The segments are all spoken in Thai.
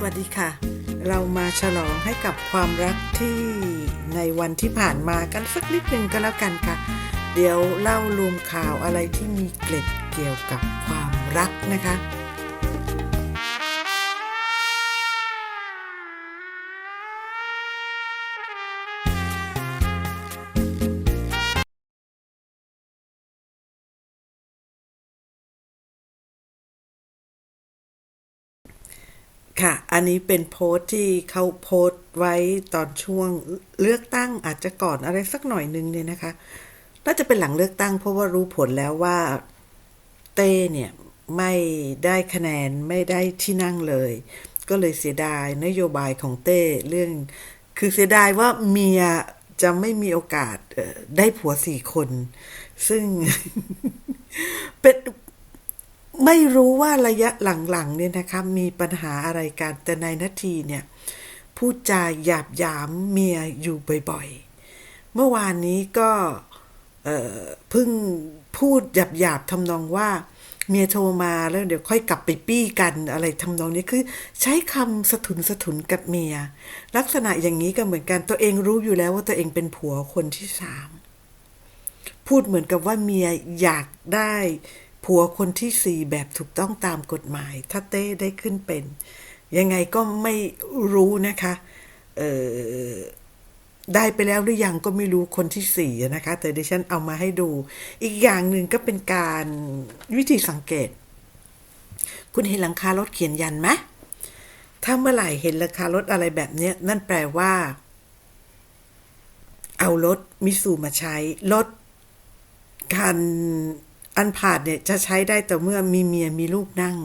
สวัสดีค่ะ เรามาฉลองให้กับความรักที่ในวันที่ผ่านมากันสักนิดหนึ่งก็แล้วกันค่ะ เดี๋ยวเล่ารวมข่าวอะไรที่มีเกล็ดเกี่ยวกับความรักนะคะ ค่ะ อันนี้เป็นโพสต์ที่เขาโพสต์ไว้ตอนช่วงเลือกตั้งอาจจะก่อนอะไรสักหน่อยนึงเนี่ยนะคะ น่าจะเป็นหลังเลือกตั้งเพราะว่ารู้ผลแล้วว่าเต้เนี่ยไม่ได้คะแนนไม่ได้ที่นั่งเลย ก็เลยเสียดายนโยบายของเต้เรื่อง คือเสียดายว่าเมียจะไม่มีโอกาสได้ผัวสี่คน ซึ่งเป็น ไม่รู้ว่าระยะหลังๆเนี่ยนะคะมีปัญหาอะไรกันแต่ในนาทีเนี่ยพูดจาหยาบหยามเมียอยู่บ่อยๆ เมื่อวานนี้ก็เพิ่งพูดหยาบหยาบทำนองว่าเมียโทรมาแล้วเดี๋ยวค่อยกลับไปปี้กันอะไรทำนองนี้คือ ใช้คำสะทุนสะทุนกับเมีย ลักษณะอย่างนี้ก็เหมือนกันตัวเองรู้อยู่แล้วว่าตัวเองเป็นผัวคนที่สามพูดเหมือนกับว่าเมียอยากได้ ผัวคนที่สี่แบบถูกต้องตามกฎหมาย ถ้าเต้ได้ขึ้นเป็น ยังไงก็ไม่รู้นะคะเออได้ไปแล้วหรือยังก็ไม่รู้คนที่สี่นะคะ แต่ดิฉันเอามาให้ดู อีกอย่างหนึ่งก็เป็นการวิธีสังเกต คุณเห็นหลังคารถเขียนยันไหมถ้าเมื่อไหร่เห็นหลังคารถอะไรแบบเนี้ยนั่นแปลว่า เอารถมิสูมาใช้รถคัน อันผ่านเนี่ยจะใช้ได้แต่เมื่อมีเมียมีลูกนั่ง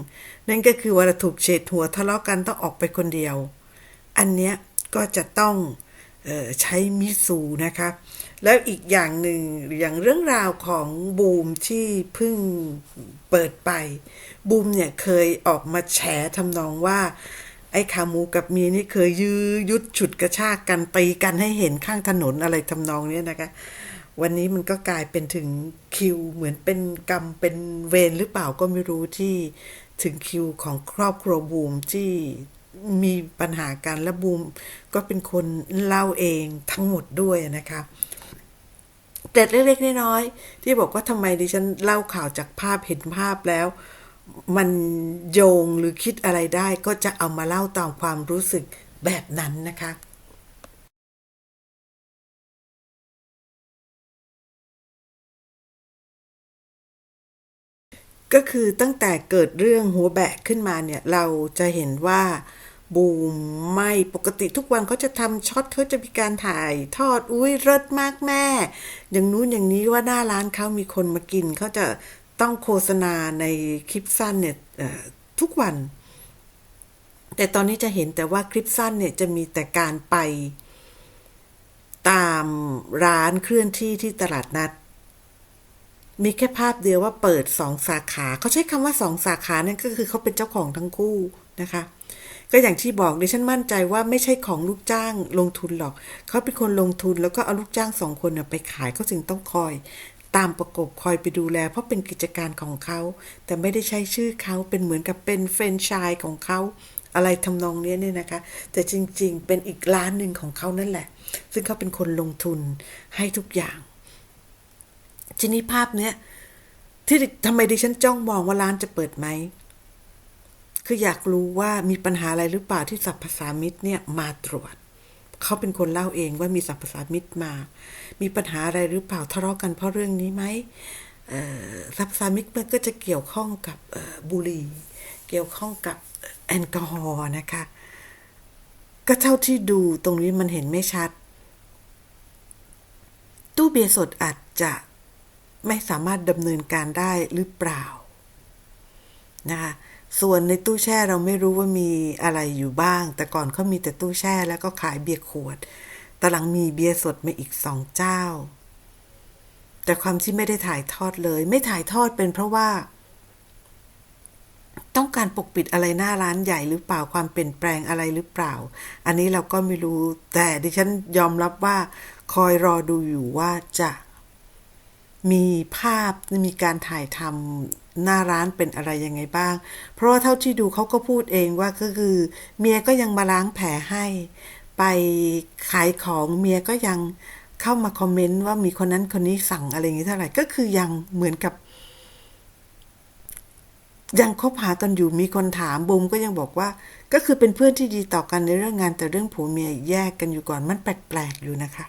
นั่นก็คือเวลาถูกเฉดหัวทะเลาะกันต้องออกไปคนเดียว อันเนี้ยก็จะต้องออใช้มิสูนะคะแล้วอีกอย่างหนึ่งอย่างเรื่องราวของบูมที่เพิ่งเปิดไป บูมเนี่ยเคยออกมาแฉทำนองว่า ไอ้ขาหมูกับเมียนี่เคยยื้อยุดฉุดกระชากกันตีกันให้เห็นข้างถนนอะไรทำนองนี้นะคะ วันนี้มันก็กลายเป็นถึงคิว เหมือนเป็นกรรมเป็นเวรหรือเปล่าก็ไม่รู้ที่ถึงคิวของครอบครัวบูมที่มีปัญหากันและบูมก็เป็นคนเล่าเองทั้งหมดด้วยนะคะเกร็ดเล็กๆน้อยๆที่บอกว่าทำไมดิฉันเล่าข่าวจากภาพเห็นภาพแล้ว มันโยงหรือคิดอะไรได้ก็จะเอามาเล่าตามความรู้สึกแบบนั้นนะคะ ก็คือตั้งแต่เกิดเรื่องหัวแบะขึ้นมาเนี่ย เราจะเห็นว่าบูมไม่ปกติทุกวันเขาจะทำช็อตเขาจะมีการถ่าย ทอดอุ้ยเลิศมากแม่ อย่างนู้นอย่างนี้ว่าหน้าร้านเขามีคนมากินเขาจะต้องโฆษณาในคลิปสั้นเนี่ยทุกวัน แต่ตอนนี้จะเห็นแต่ว่าคลิปสั้นเนี่ยจะมีแต่การไป ตามร้านเคลื่อนที่ที่ตลาดนัด มีแค่ภาพเดียวว่าเปิดสองสาขา เขาใช้คำว่าสองสาขานั่นก็คือเขาเป็นเจ้าของทั้งคู่นะคะ ก็อย่างที่บอกดิฉันมั่นใจว่าไม่ใช่ของลูกจ้างลงทุนหรอก เขาเป็นคนลงทุนแล้วก็เอาลูกจ้างสองคนน่ะไปขายเขาจึงต้องคอย ตามประกบคอยไปดูแล เพราะเป็นกิจการของเขา แต่ไม่ได้ใช้ชื่อเขาเป็นเหมือนกับเป็นแฟรนไชส์ของเขาอะไรทำนองนี้เนี่ยนะคะ แต่จริงๆ เป็นอีกร้านหนึ่งของเขานั่นแหละ ซึ่งเขาเป็นคนลงทุนให้ทุกอย่าง ทีนี้ภาพเนี้ยที่ทำไมดิฉันจ้องมองว่าร้านจะเปิดไหม คืออยากรู้ว่ามีปัญหาอะไรหรือเปล่าที่สัพพสามิตเนี่ยมาตรวจ เขาเป็นคนเล่าเองว่ามีสัพพสามิตมา มีปัญหาอะไรหรือเปล่าทะเลาะกันเพราะเรื่องนี้ไหมสัพพสามิตมันก็จะเกี่ยวข้องกับบุหรี่เกี่ยวข้องกับแอลกอฮอล์นะคะ ก็เท่าที่ดูตรงนี้มันเห็นไม่ชัด ตู้เบียร์สดอาจจะ ไม่สามารถดำเนินการได้หรือเปล่านะคะส่วนในตู้แช่เราไม่รู้ว่ามีอะไรอยู่บ้าง แต่ก่อนเขามีแต่ตู้แช่แล้วก็ขายเบียร์ขวดตอนหลังมีเบียร์สดมาอีกสองเจ้า แต่ความที่ไม่ได้ถ่ายทอดเลย ไม่ถ่ายทอดเป็นเพราะว่า ต้องการปกปิดอะไรหน้าร้านใหญ่หรือเปล่าความเปลี่ยนแปลงอะไรหรือเปล่า อันนี้เราก็ไม่รู้ แต่ดิฉันยอมรับว่า คอยรอดูอยู่ว่าจะ มีภาพมีการถ่ายทหน้าร้านเป็นอะไรยังไงบ้าง เพราะว่าเท่าที่ดูเขาก็พูดเองว่าก็คือ เมียก็ยังมาล้างแผลให้ ไปขายของเมียก็ยังเข้ามาคอมเมนต์ว่ามีคนนั้นคนนี้สั่งอะไรอย่างนี้เท่าไหร่ก็คือยังเหมือนกับ ยังคบหากันอยู่มีคนถามบูมก็ยังบอกว่า ก็คือเป็นเพื่อนที่ดีต่อกันในเรื่องงานแต่เรื่องผัวเมียแยกกันอยู่ก่อนมันแปลกๆอยู่นะคะ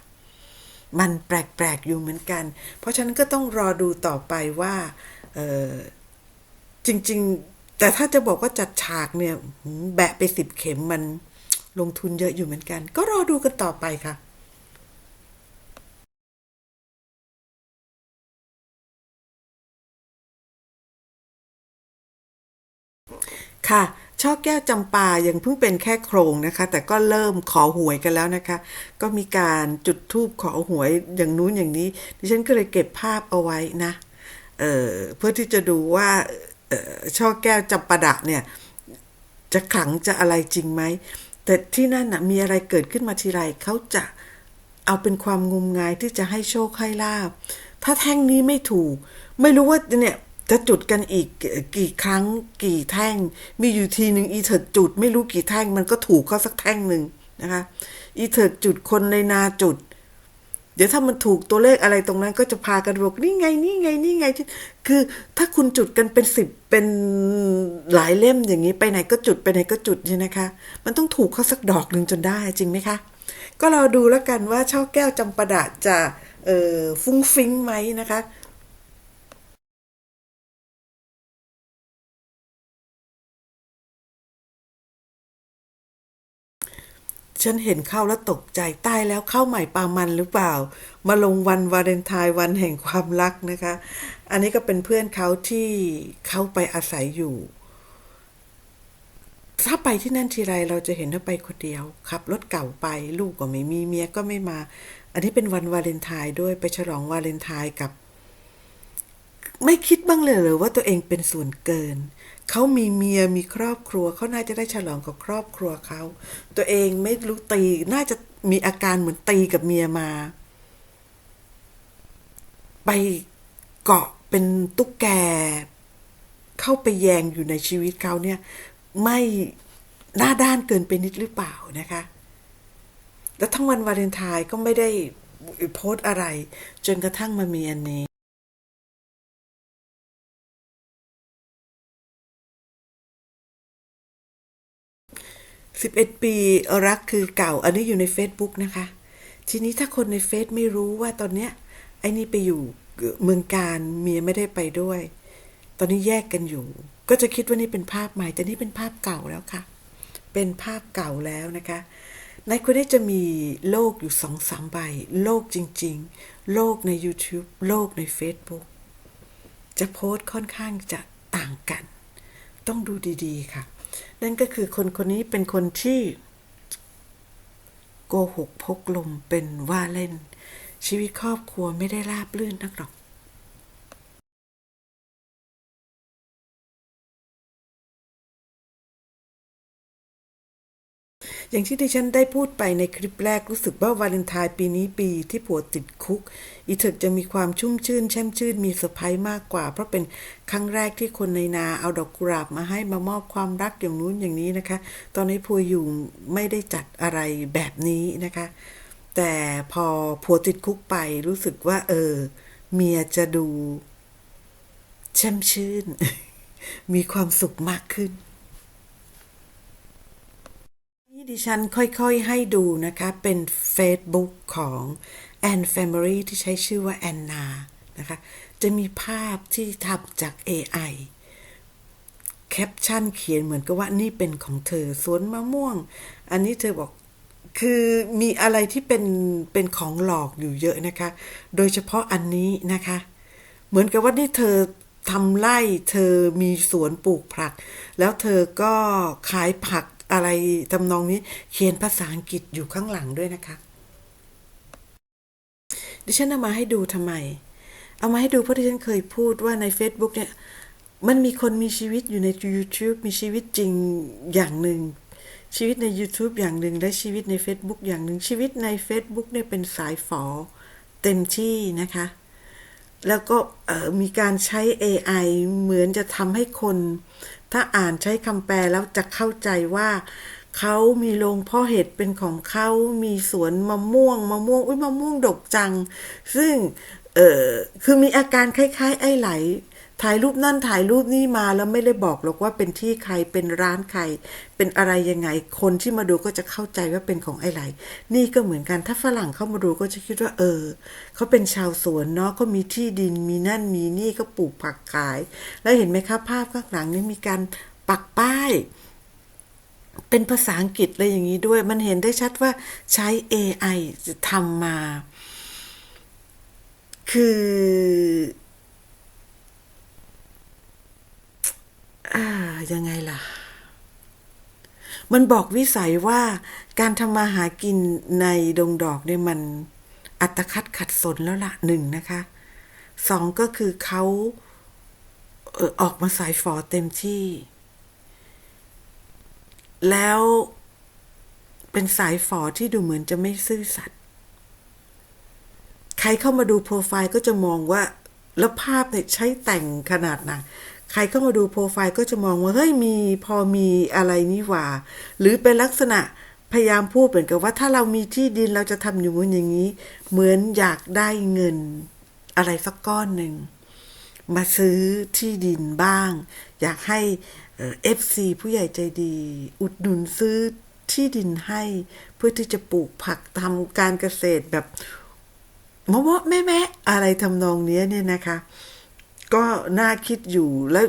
มันแปลกๆอยู่เหมือนกัน เพราะฉะนั้นก็ต้องรอดูต่อไปว่าจริงๆ แต่ถ้าจะบอกว่าจัดฉากเนี่ยแบะไปสิบเข็มมันลงทุนเยอะอยู่เหมือนกัน ก็รอดูกันต่อไปค่ะค่ะ ช่อแก้วจำปายังเพิ่งเป็นแค่โครงนะคะ แต่ก็เริ่มขอหวยกันแล้วนะคะ ก็มีการจุดธูปขอหวยอย่างนู้นอย่างนี้ ดิฉันก็เลยเก็บภาพเอาไว้นะเเพื่อที่จะดูว่าช่อแก้วจำปาดะเนี่ย จะขลังจะอะไรจริงไหม แต่ที่นั่นนะมีอะไรเกิดขึ้นมาทีไรเขาจะเอาเป็นความงมงายที่จะให้โชคให้ลาบถ้าแท่งนี้ไม่ถูก ไม่รู้ว่าเนี่ย จะจุดกันอีกกี่ครั้งกี่แท่ง มีอยู่ทีหนึ่งอีเถิดจุดไม่รู้กี่แท่งมันก็ถูกเข้าสักแท่งหนึ่งนะคะ อีเถิดจุดคนในนาจุด เดี๋ยวถ้ามันถูกตัวเลขอะไรตรงนั้น ก็จะพากันบอกนี่ไงนี่ไงนี่ไง คือถ้าคุณจุดกันเป็นสิบเป็นหลายเล่มอย่างนี้ไปไหนก็จุดไปไหนก็จุดใช่นะคะ มันต้องถูกเข้าสักดอกหนึ่งจนได้จริงไหมคะ ก็ราดูแล้วกันว่าช่อแก้วจำปาดะจะฟุ้งฟิ้งไหมนะคะ ฉันเห็นเข้าแล้วตกใจตายแล้วเข้าใหม่ปามันหรือเปล่า มาลงวันวาเลนไทน์วันแห่งความรักนะคะ อันนี้ก็เป็นเพื่อนเขาที่เขาไปอาศัยอยู่ ถ้าไปที่นั่นทีไรเราจะเห็นว่าไปคนเดียวขับรถเก่าไปลูกก็ไม่มีเมียก็ไม่มา อันนี้เป็นวันวาเลนไทน์ด้วยไปฉลองวาเลนไทน์กับ ไม่คิดบ้างเลยเหรอว่าตัวเองเป็นส่วนเกิน เขามีเมียมีครอบครัวเขาน่าจะได้ฉลองกับครอบครัวเขาตัวเองไม่รู้ตีน่าจะมีอาการเหมือนตีกับเมียมา ไปเกาะเป็นตุ๊กแก เข้าไปแยงอยู่ในชีวิตเขาเนี่ย ไม่หน้าด้านเกินไปนิดหรือเปล่านะคะ แล้วทั้งวันวาเลนไทน์ก็ไม่ได้โพสต์อะไร จนกระทั่งมามีอันนี้ 11 ปีรักคือเก่า อันนี้อยู่ใน Facebook นะคะ ทีนี้ถ้าคนในเฟซไม่รู้ว่าตอนเนี้ยไอ้นี่ไปอยู่เมืองการเมียไม่ได้ไปด้วย ตอนนี้แยกกันอยู่ ก็จะคิดว่านี่เป็นภาพใหม่แต่นี่เป็นภาพเก่าแล้วค่ะ เป็นภาพเก่าแล้วนะคะในคนนี้จะมีโลกอยู่สองสามใบ โลกจริง ๆ โลกใน YouTube โลกใน Facebook จะโพสต์ค่อนข้างจะต่างกัน ต้องดูดี ๆ ค่ะ นั่นก็คือคนคนนี้เป็นคนที่โกหกพกลมเป็นว่าเล่น ชีวิตครอบครัวไม่ได้ราบรื่นนักหรอก อย่างที่ดิฉันได้พูดไปในคลิปแรกรู้สึกว่าวาเลนไทน์ปีนี้ปีที่ผัวติดคุก อีเถิกจะมีความชุ่มชื่นแช่มชื่นมีเซอร์ไพรส์มากกว่า เพราะเป็นครั้งแรกที่คนในนาเอาดอกกุหลาบมาให้มามอบความรักอย่างนู้นอย่างนี้นะคะ ตอนนี้ผัวอยู่ไม่ได้จัดอะไรแบบนี้นะคะ แต่พอผัวติดคุกไปรู้สึกว่า เออ เมียจะดูแช่มชื่น มีความสุขมากขึ้นี่ดิฉันค่อยๆให้ดูนะคะ เป็น Facebook ของ Ann Family ที่ใช้ชื่อว่าแอนนานะคะ จะมีภาพที่ทำจาก AI แคปชั่นเขียนเหมือนกับว่านี่เป็นของเธอสวนมะม่วง อันนี้เธอบอกคือมีอะไรที่เป็นเป็นของหลอกอยู่เยอะนะคะ โดยเฉพาะอันนี้นะคะ เหมือนกับว่านี่เธอทำไร่เธอมีสวนปลูกผัก แล้วเธอก็ขายผัก อะไรทำนองนี้เขียนภาษาอังกฤษอยู่ข้างหลังด้วยนะคะ ดิฉันเอามาให้ดูทำไม เอามาให้ดูเพราะที่ฉันเคยพูดว่าใน Facebook เนี่ย มันมีคนมีชีวิตอยู่ใน YouTube มีชีวิตจริงอย่างหนึ่งชีวิตใน YouTube อย่างหนึ่งและชีวิตใน Facebook อย่างหนึ่งชีวิตใน Facebook เนี่ยเป็นสายฝอเต็มที่นะคะ แล้วก็มีการใช้ AI เหมือนจะทำให้คน ถ้าอ่านใช้คำแปลแล้วจะเข้าใจว่าเขามีโรงเพ่อเห็ดเป็นของเขามีสวนมะม่วง มะม่วงอุ้ยมะม่วงดกจัง ซึ่งเออคือมีอาการคล้ายๆ ไอ้ไหล ถ่ายรูปนั่นถ่ายรูปนี่มาแล้วไม่ได้บอกหรอกว่าเป็นที่ใครเป็นร้านใคร เป็นอะไรยังไง คนที่มาดูก็จะเข้าใจว่าเป็นของไอ้ไหลนี่ก็เหมือนกันถ้าฝรั่งเข้ามาดูก็จะคิดว่า เออเขาเป็นชาวสวนเนาะเขามีที่ดินมีนั่นมีนี่ก็ปลูกผักขาย แล้วเห็นไหมครับภาพข้างหลังนี่มีการปักป้ายเป็นภาษาอังกฤษเลยอย่างนี้ด้วย มันเห็นได้ชัดว่าใช้ AI จะทำมา คือ อ่า ยังไงล่ะ มันบอกวิสัยว่าการทำมาหากินในดงดอกเนี่ยมันอัตคัดขัดสนแล้วละหนึ่งนะคะสองก็คือเขาเออออกมาสายฝอเต็มที่ แล้วเป็นสายฝอที่ดูเหมือนจะไม่ซื่อสัตย์ใครเข้ามาดูโปรไฟล์ก็จะมองว่า แล้วภาพเนี่ยใช้แต่งขนาดไหน ใครเข้ามาดูโปรไฟล์ก็จะมองว่า เฮ้ยมีพอมีอะไรนี่หว่า หรือเป็นลักษณะพยายามพูดเหมือนกับว่าถ้าเรามีที่ดินเราจะทำอย่างนู้นอย่างนี้ เหมือนอยากได้เงิน อะไรสักก้อนหนึ่ง มาซื้อที่ดินบ้าง อยากให้เอฟซีผู้ใหญ่ใจดี อุดหนุนซื้อที่ดินให้เพื่อที่จะปลูกผักทำการเกษตรแบบมะม่วแม่แม่อะไรทำนองนี้เนี่ยนะคะ ก็น่าคิดอยู่แล้ว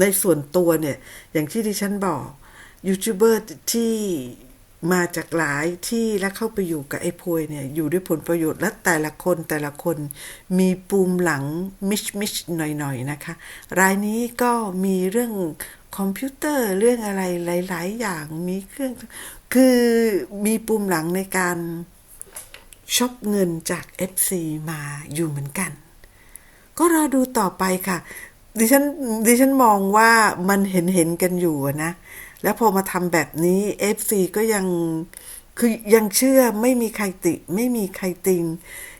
ในส่วนตัวเนี่ย อย่างที่ดิฉันบอกยูทูบเบอร์ที่มาจากหลายที่และเข้าไปอยู่กับไอ้พวยเนี่ย อยู่ด้วยผลประโยชน์และแต่ละคนแต่ละคนมีปูมหลังมิชมิชหน่อยๆนะคะ รายนี้ก็มีเรื่องคอมพิวเตอร์เรื่องอะไรหลาย ๆ อย่างมีเครื่อง คือมีปูมหลังในการช็อปเงินจาก FC มาอยู่เหมือนกัน ก็รอดูต่อไปค่ะ ดิฉันดิฉันมองว่ามันเห็นเห็นกันอยู่นะ แล้วพอมาทำแบบนี้ FC ก็ยังคือยังเชื่อไม่มีใครติ ไม่มีใครติง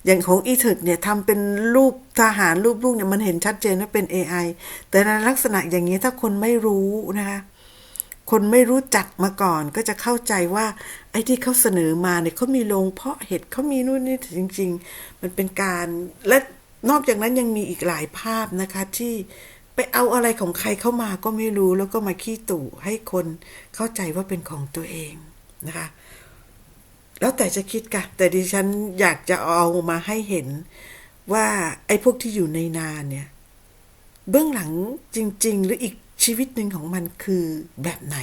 อย่างของอีเถิกเนี่ยทำเป็นรูปทหารรูปลูกเนี่ยมันเห็นชัดเจนว่าเป็น AI แต่ในลักษณะอย่างนี้ถ้าคนไม่รู้นะคะคนไม่รู้จักมาก่อนก็จะเข้าใจว่า ไอ้ที่เขาเสนอมาเนี่ยเขามีโรงเพาะเห็ดเขามีนู่นนี่จริง ๆ มันเป็นการและ นอกจากนั้นยังมีอีกหลายภาพนะคะที่ไปเอาอะไรของใครเข้ามาก็ไม่รู้แล้วก็มาขี้ตู่ให้คนเข้าใจว่าเป็นของตัวเองนะคะ แล้วแต่จะคิดกันแต่ดิฉันอยากจะเอามาให้เห็นว่าไอ้พวกที่อยู่ในนาเนี่ย เบื้องหลังจริง ๆ หรืออีกชีวิตหนึ่งของมันคือแบบไหน